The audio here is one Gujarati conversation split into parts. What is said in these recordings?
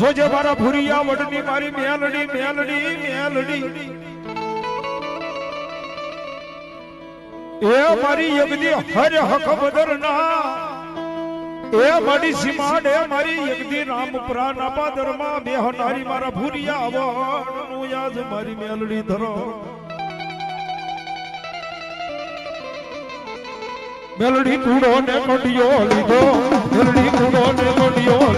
જોજે મારા ભૂરિયા વડની મારી મેલડી મેલડી મેલડી. એ મારી યગદી હર હક બદરના એ મારી સીમાડે મારી યગદી રામપુરા ના પાદરમાં બેહનારી મારા ભૂરિયા વડનું યાદ મારી મેલડી ધરો. મેલડી કુડો ને કોડિયો લીધો, મેલડી કુડો ને કોડિયો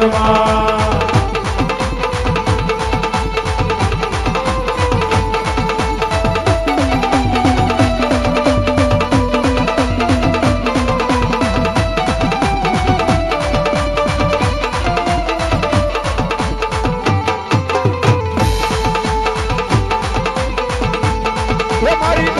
જાને રંગમાં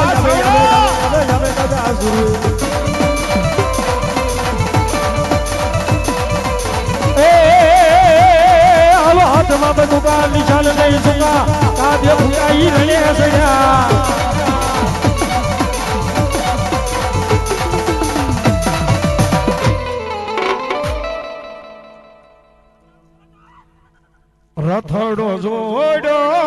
કાદ્ય ફૂટાઈ રણે સડ્યા રથડો જોડો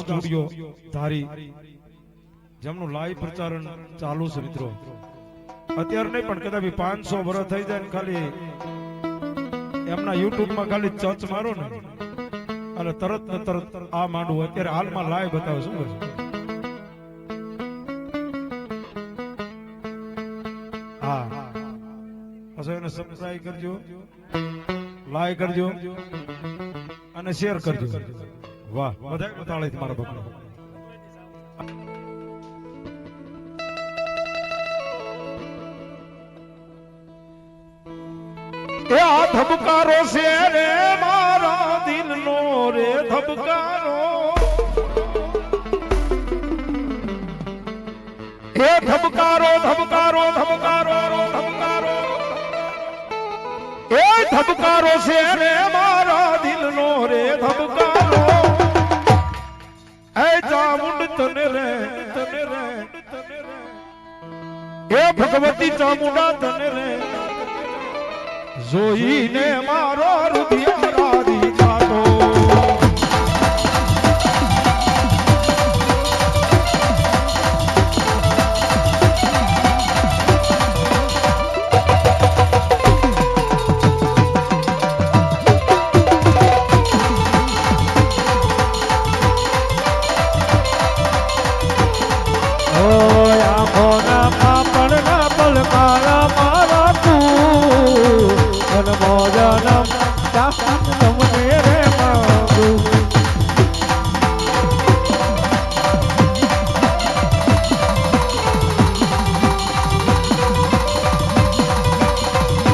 સ્ટુડિયો ધારી જેમનું લાઈવ પ્રચારણ ચાલુ છે મિત્રો. અત્યારે નહીં, પણ કદાચ પાંચસો વર્ષ થઈ જાય ને ખાલી એમના યુટ્યુબમાં ખાલી ચર્ચ મારો ને અને તરત ને તરત આ માંડવું. અત્યારે હાલમાં લાઈવ બતાવે શું હા. પછી એને સબસ્ક્રાઈબ કરજો લાઈક કરજો અને શેર કરજો. વાહ, બધા બતાડે મારા બાપા એ આ ધબકારો છે રે, મારા દિલનો રે ધબકારો. એ ધબકારો ધબકારો ધબકારો ધબકારો. એ ધબકારો છે રે મારા ચામુંડ તને રે. તને રે એ ભગવતી ચામુંડા તને રે. જોઈને મારો હૃદય તમને રે માગું